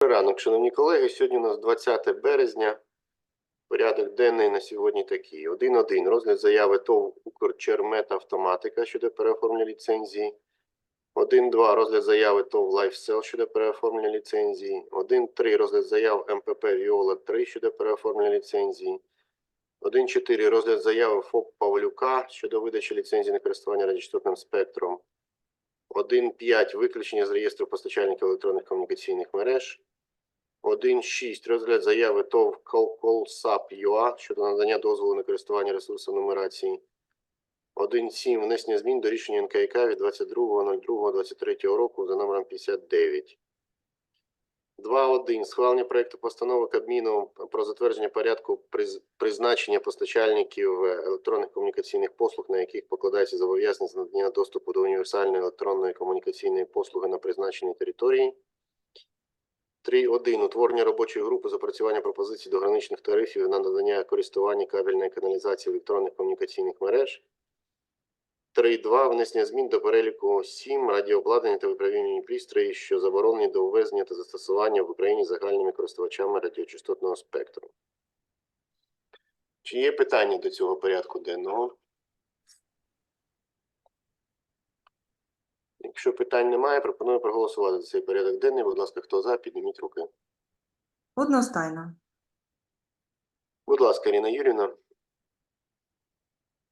Ранок, шановні колеги. Сьогодні у нас 20 березня. Порядок денний на сьогодні такий. 1.1. Розгляд заяви ТОВ «Укрчермет Автоматика» щодо переоформлення ліцензії. 1.2. Розгляд заяви ТОВ «Лайфсел» щодо переоформлення ліцензії. 1.3. Розгляд заяв МПП «Віола-3» щодо переоформлення ліцензії. 1.4. Розгляд заяви ФОП Павлюка щодо видачі ліцензії на користування радіочастотним спектром. 1.5. Виключення з реєстру постачальників електронних комунікаційних мереж. 1.6. Розгляд заяви ТОВ «Колсап.ЮА» щодо надання дозволу на користування ресурсом нумерації. 1.7. Внесення змін до рішення НКК від 22.02.23 року за номером 59. 2.1. Схвалення проекту постанови Кабміну про затвердження порядку призначення постачальників е, електронних комунікаційних послуг, на яких покладається зобов'язання з надання доступу до універсальної електронної комунікаційної послуги на призначеній території. 3.1. Утворення робочої групи з опрацювання пропозицій до граничних тарифів на надання користування кабельної каналізації електронних комунікаційних мереж. 3.2. Внесення змін до переліку 7 радіообладнання та випромінювальні пристрої, що заборонені до ввезення та застосування в Україні загальними користувачами радіочастотного спектру. Чи є питання до цього порядку денного? Якщо питань немає, пропоную проголосувати за цей порядок денний. Будь ласка, хто за, підніміть руки. Одностайно. Будь ласка, Ірина Юрівна.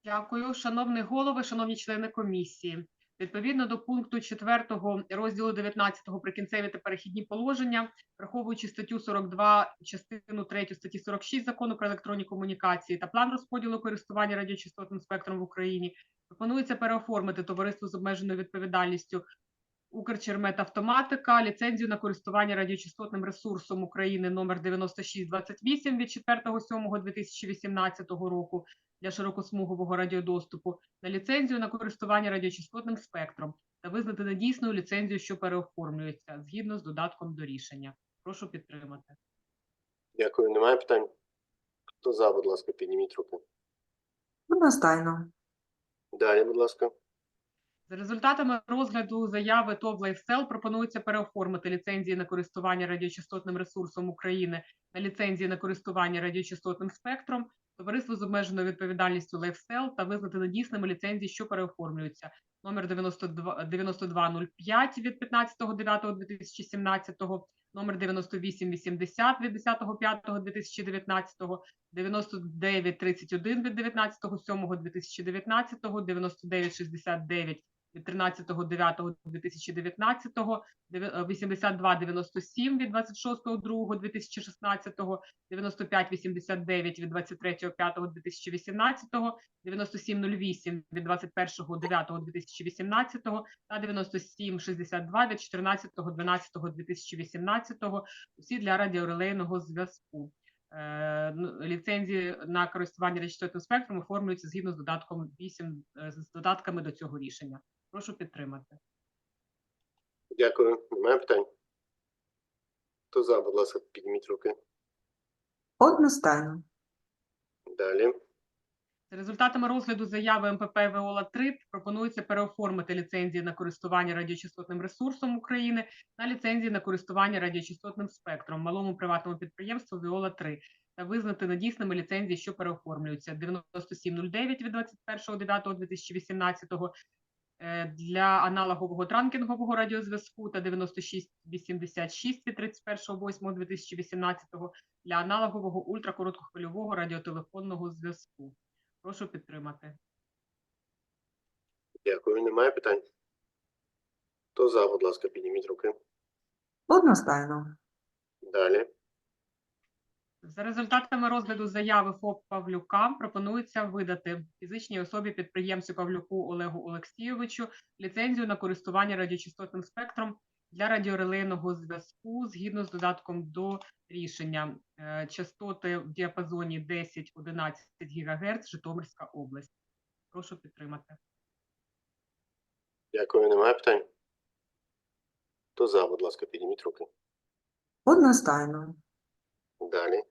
Дякую, шановний голови, шановні члени комісії. Відповідно до пункту 4 розділу 19 прикінцеві та перехідні положення, враховуючи статтю 42, частину 3 статті 46 закону про електронні комунікації та план розподілу користування радіочастотним спектром в Україні, пропонується переоформити товариство з обмеженою відповідальністю Укрчермет Автоматика ліцензію на користування радіочастотним ресурсом України номер 9628 від 4.07.2018 року для широкосмугового радіодоступу на ліцензію на користування радіочастотним спектром та визнати недійсною ліцензію, що переоформлюється згідно з додатком до рішення. Прошу підтримати. Дякую. Немає питань? Хто за, будь ласка, підніміть руки. Одностайно. Далі, будь ласка. За результатами розгляду заяви ТОВ «Лайфсел» пропонується переоформити ліцензії на користування радіочастотним ресурсом України на ліцензії на користування радіочастотним спектром, товариство з обмеженою відповідальністю «Лайфсел» та визнати недійсними ліцензії, що переоформлюються. Номер 92 9205 від 15.09.2017, номер 9880 від 10.05.2019, 9931 від 19.07.2019, 9969 від 13.09.2019, 8297 від 26.02.2016, 9589 від 23.05.2018, 9708 від 21.09.2018 та 9762 від 14.12.2018, усі для радіорелейного зв'язку. Е, ну, Ліцензії на користування радіочастотним спектром оформлюються згідно з додатком 8, е, з додатками до цього рішення. Прошу підтримати. Дякую. Немає питань? Хто за, будь ласка, підніміть руки. Одностайно. Далі. За результатами розгляду заяви МПП Веола 3 пропонується переоформити ліцензії на користування радіочастотним ресурсом України на ліцензії на користування радіочастотним спектром малому приватному підприємству Віола 3 та визнати недійсними ліцензії, що переоформлюються 9709 від 21.09.2018 е, для аналогового транкінгового радіозв'язку та 9686 від 31.08.2018 для аналогового ультракороткохвильового радіотелефонного зв'язку. Прошу підтримати. Дякую. Немає питань? Хто за, будь ласка, підніміть руки. Одностайно. Далі. За результатами розгляду заяви ФОП Павлюка пропонується видати фізичній особі підприємцю Павлюку Олегу Олексійовичу ліцензію на користування радіочастотним спектром для радіорелейного зв'язку згідно з додатком до рішення Е, частоти в діапазоні 10-11 ГГц Житомирська область. Прошу підтримати. Дякую. Немає питань? Хто за, будь ласка, підніміть руки. Одностайно. Далі.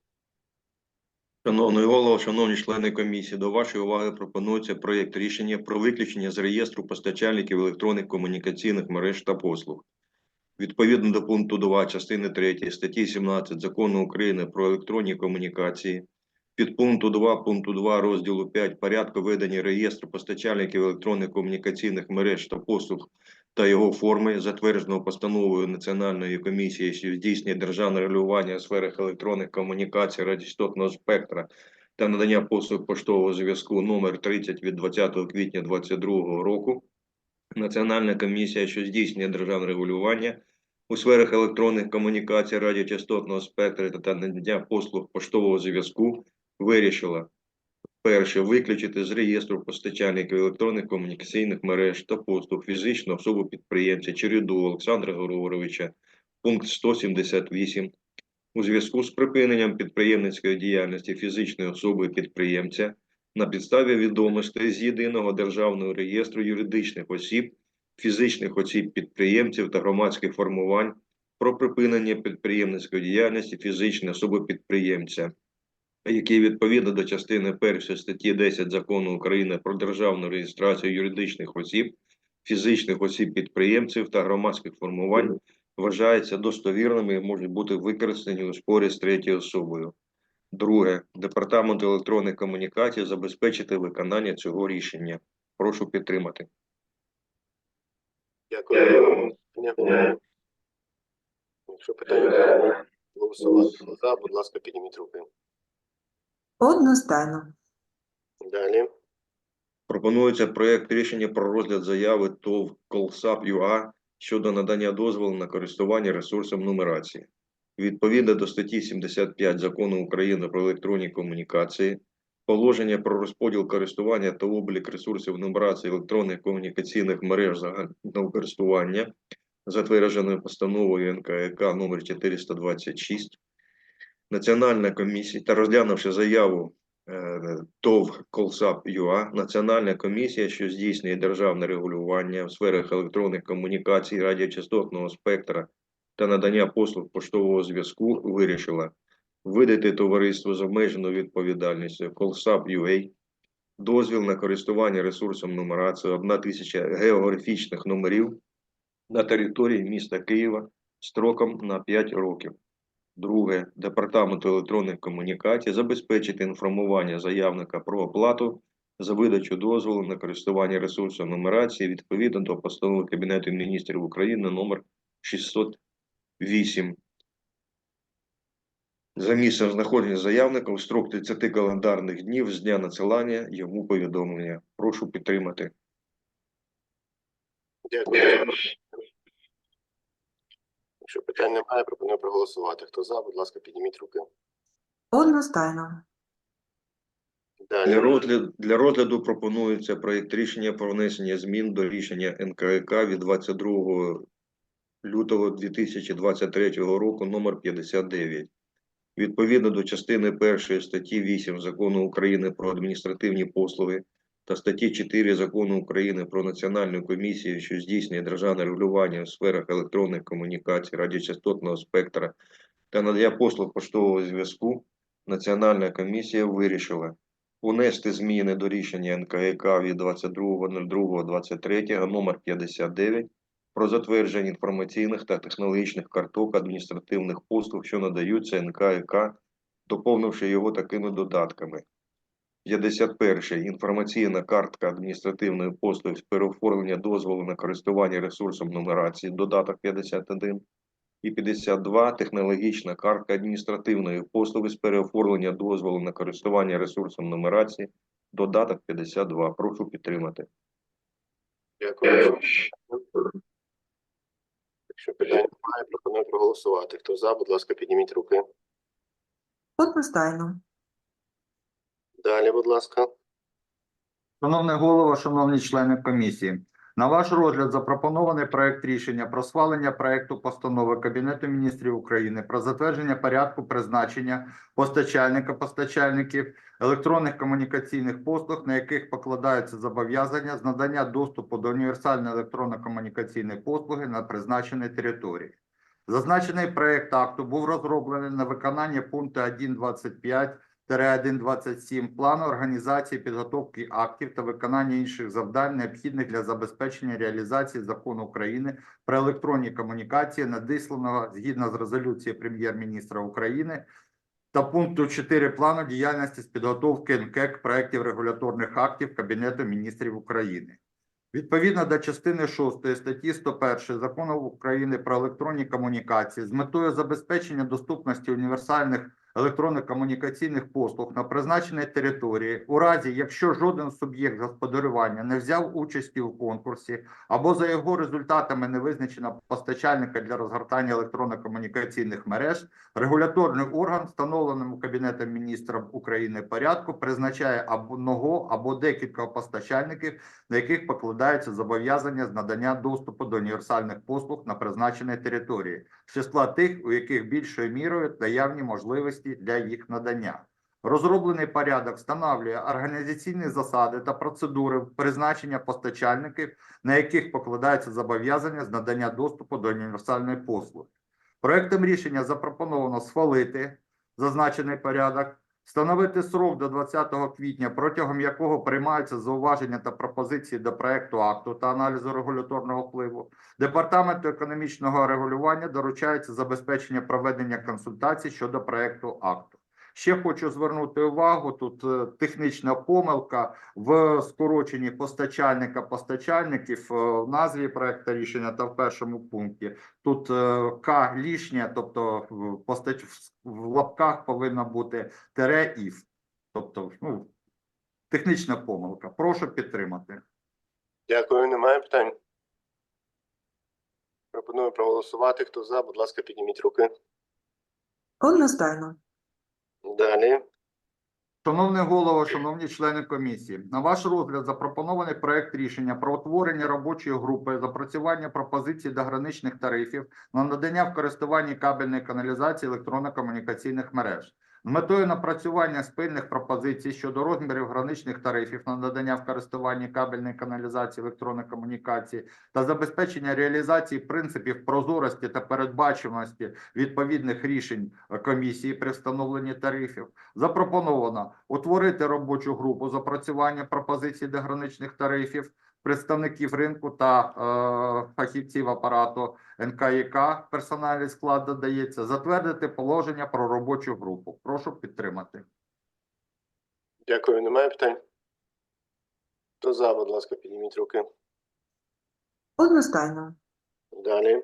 Шановний голово, шановні члени комісії, до вашої уваги пропонується проєкт рішення про виключення з реєстру постачальників електронних комунікаційних мереж та послуг. Відповідно до пункту 2 частини 3 статті 17 Закону України про електронні комунікації, підпункту 2 пункту 2 розділу 5 порядку ведення реєстру постачальників електронних комунікаційних мереж та послуг та його форми, затвердженого постановою Національної комісії, що здійснює державне регулювання у сферах електронних комунікацій радіочастотного спектра та надання послуг поштового зв'язку номер 30 від 20 квітня 2022 року. Національна комісія, що здійснює державне регулювання у сферах електронних комунікацій, радіочастотного спектра та надання послуг поштового зв'язку, вирішила перше виключити з реєстру постачальників електронних комунікаційних мереж та послуг фізичну особу підприємця Череду Олександра Григоровича, пункт 178 у зв'язку з припиненням підприємницької діяльності фізичної особи підприємця на підставі відомостей з єдиного державного реєстру юридичних осіб, фізичних осіб підприємців та громадських формувань про припинення підприємницької діяльності фізичної особи підприємця, які відповідно до частини 1 статті 10 Закону України про державну реєстрацію юридичних осіб, фізичних осіб підприємців та громадських формувань вважаються достовірними і можуть бути використані у спорі з третьою особою. Друге, департамент електронних комунікацій забезпечити виконання цього рішення. Прошу підтримати. Дякую. Якщо питання голосувати. За, будь ласка, підніміть руки. Одностайно. Далі. Пропонується проект рішення про розгляд заяви ТОВ Колсап ЮА щодо надання дозволу на користування ресурсом нумерації. Відповідно до статті 75 Закону України про електронні комунікації, положення про розподіл користування та облік ресурсів нумерації електронних комунікаційних мереж загального користування, затвердженою постановою НКК номер 426, Національна комісія та розглянувши заяву е, ТОВ Колсап ЮА, Національна комісія, що здійснює державне регулювання в сферах електронних комунікацій, радіочастотного спектра та надання послуг поштового зв'язку, вирішила видати товариство з обмеженою відповідальністю Колсап UA дозвіл на користування ресурсом нумерації 1 тисяча географічних номерів на території міста Києва строком на 5 років. Друге, департаменту електронних комунікацій забезпечити інформування заявника про оплату за видачу дозволу на користування ресурсом нумерації відповідно до постанови Кабінету міністрів України номер 608. За місцем знаходження заявника у строк 30 календарних днів з дня надсилання йому повідомлення. Прошу підтримати. Дякую. Якщо питань немає, пропоную проголосувати. Хто за, будь ласка, підніміть руки. Одностайно. Для розгляду, для розгляду пропонується проєкт рішення про внесення змін до рішення НКК від 22 лютого 2023 року номер 59. Відповідно до частини 1 статті 8 Закону України про адміністративні послуги та статті 4 Закону України про Національну комісію, що здійснює державне регулювання у сферах електронних комунікацій, радіочастотного спектра та надання послуг поштового зв'язку, Національна комісія вирішила Унести зміни до рішення НКК від 22.02.23 номер 59 про затвердження інформаційних та технологічних карток адміністративних послуг, що надаються НКК, доповнивши його такими додатками. 51. Інформаційна картка адміністративної послуги з переоформлення дозволу на користування ресурсом нумерації, додаток 51 і 52 технологічна картка адміністративної послуги з переоформлення дозволу на користування ресурсом нумерації, додаток 52. Прошу підтримати. Дякую. Якщо питань немає, пропоную проголосувати. Хто за, будь ласка, підніміть руки. Одностайно. Далі, будь ласка. Шановний голово, шановні члени комісії, на ваш розгляд запропонований проект рішення про схвалення проекту постанови Кабінету міністрів України про затвердження порядку призначення постачальника постачальників електронних комунікаційних послуг, на яких покладаються зобов'язання з надання доступу до універсальної електронно-комунікаційної послуги на призначеній території. Зазначений проект акту був розроблений на виконання пункту 1.25 1.27 плану організації підготовки актів та виконання інших завдань, необхідних для забезпечення реалізації закону України про електронні комунікації, надісланого згідно з резолюцією прем'єр-міністра України та пункту 4 плану діяльності з підготовки НКЕК проєктів регуляторних актів Кабінету міністрів України. Відповідно до частини 6 статті 101 Закону України про електронні комунікації з метою забезпечення доступності універсальних електронних комунікаційних послуг на призначеній території, у разі якщо жоден суб'єкт господарювання не взяв участі у конкурсі або за його результатами не визначено постачальника для розгортання електронно-комунікаційних мереж, регуляторний орган, встановленому Кабінетом міністрів України порядку, призначає одного або декілька постачальників на яких покладаються зобов'язання з надання доступу до універсальних послуг на призначеній території, з числа тих, у яких більшою мірою наявні можливості для їх надання. Розроблений порядок встановлює організаційні засади та процедури призначення постачальників, на яких покладаються зобов'язання з надання доступу до універсальної послуги. Проектом рішення запропоновано схвалити зазначений порядок, Встановити срок до 20 квітня, протягом якого приймаються зауваження та пропозиції до проекту акту та аналізу регуляторного впливу. Департаменту економічного регулювання доручається забезпечення проведення консультацій щодо проекту акту. Ще хочу звернути увагу: тут е, технічна помилка в скороченні постачальника постачальників е, в назві проекту рішення та в першому пункті. Тут е, К лишнє, тобто в постач в лапках повинно бути тере іф. Тобто, ну, технічна помилка. Прошу підтримати. Дякую, немає питань. Пропоную проголосувати. Хто за, будь ласка, підніміть руки. Одностайно. Далі. Шановний голово, шановні члени комісії, на ваш розгляд запропонований проект рішення про утворення робочої групи запрацювання пропозицій до граничних тарифів на надання в користуванні кабельної каналізації електронно-комунікаційних мереж. Метою напрацювання спільних пропозицій щодо розмірів граничних тарифів на надання в користуванні кабельної каналізації електронної комунікації та забезпечення реалізації принципів прозорості та передбачуваності відповідних рішень комісії при встановленні тарифів. Запропоновано утворити робочу групу з опрацювання пропозицій до граничних тарифів, представників ринку та е, фахівців апарату НКІК. Персональний склад додається. Затвердити положення про робочу групу. Прошу підтримати. Дякую, немає питань. Хто за, будь ласка, підніміть руки. Одностайно. Далі.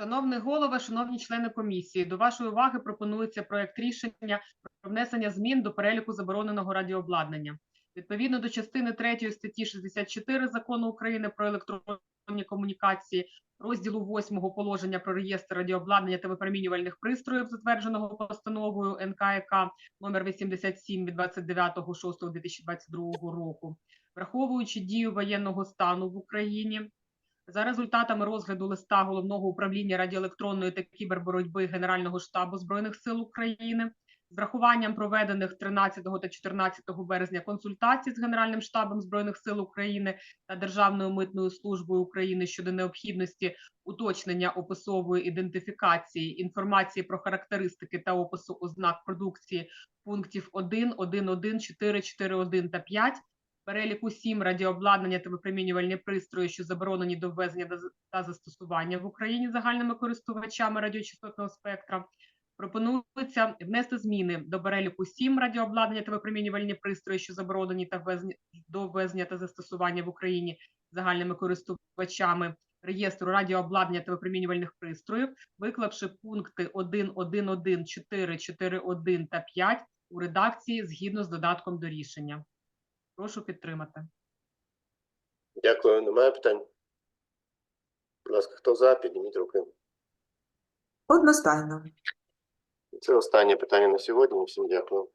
Шановний голове, шановні члени комісії, до вашої уваги пропонується проект рішення про внесення змін до переліку забороненого радіообладнання. Відповідно до частини 3 статті 64 Закону України про електронні комунікації, розділу 8 положення про реєстр радіообладнання та випромінювальних пристроїв, затвердженого постановою НКК номер 87 від 29.06.2022 року, враховуючи дію воєнного стану в Україні, за результатами розгляду листа головного управління радіоелектронної та кіберборотьби Генерального штабу збройних сил України з врахуванням проведених 13 та 14 березня консультацій з Генеральним штабом збройних сил України та Державною митною службою України щодо необхідності уточнення описової ідентифікації інформації про характеристики та опису ознак продукції пунктів 1, 1.1, 4, 4.1 та 5 переліку 7 радіообладнання та випромінювальні пристрої, що заборонені до ввезення та застосування в Україні загальними користувачами радіочастотного спектра. Пропонується внести зміни до переліку 7 радіообладнання та випромінювальні пристрої, що заборонені та ввезення до ввезення та застосування в Україні загальними користувачами реєстру радіообладнання та випромінювальних пристроїв, виклавши пункти 1, 1.1, 4, 4.1 та 5 у редакції згідно з додатком до рішення. Прошу підтримати. Дякую, немає питань. Будь ласка, хто за, підніміть руки. Одностайно. Це останнє питання на сьогодні. Всім дякую.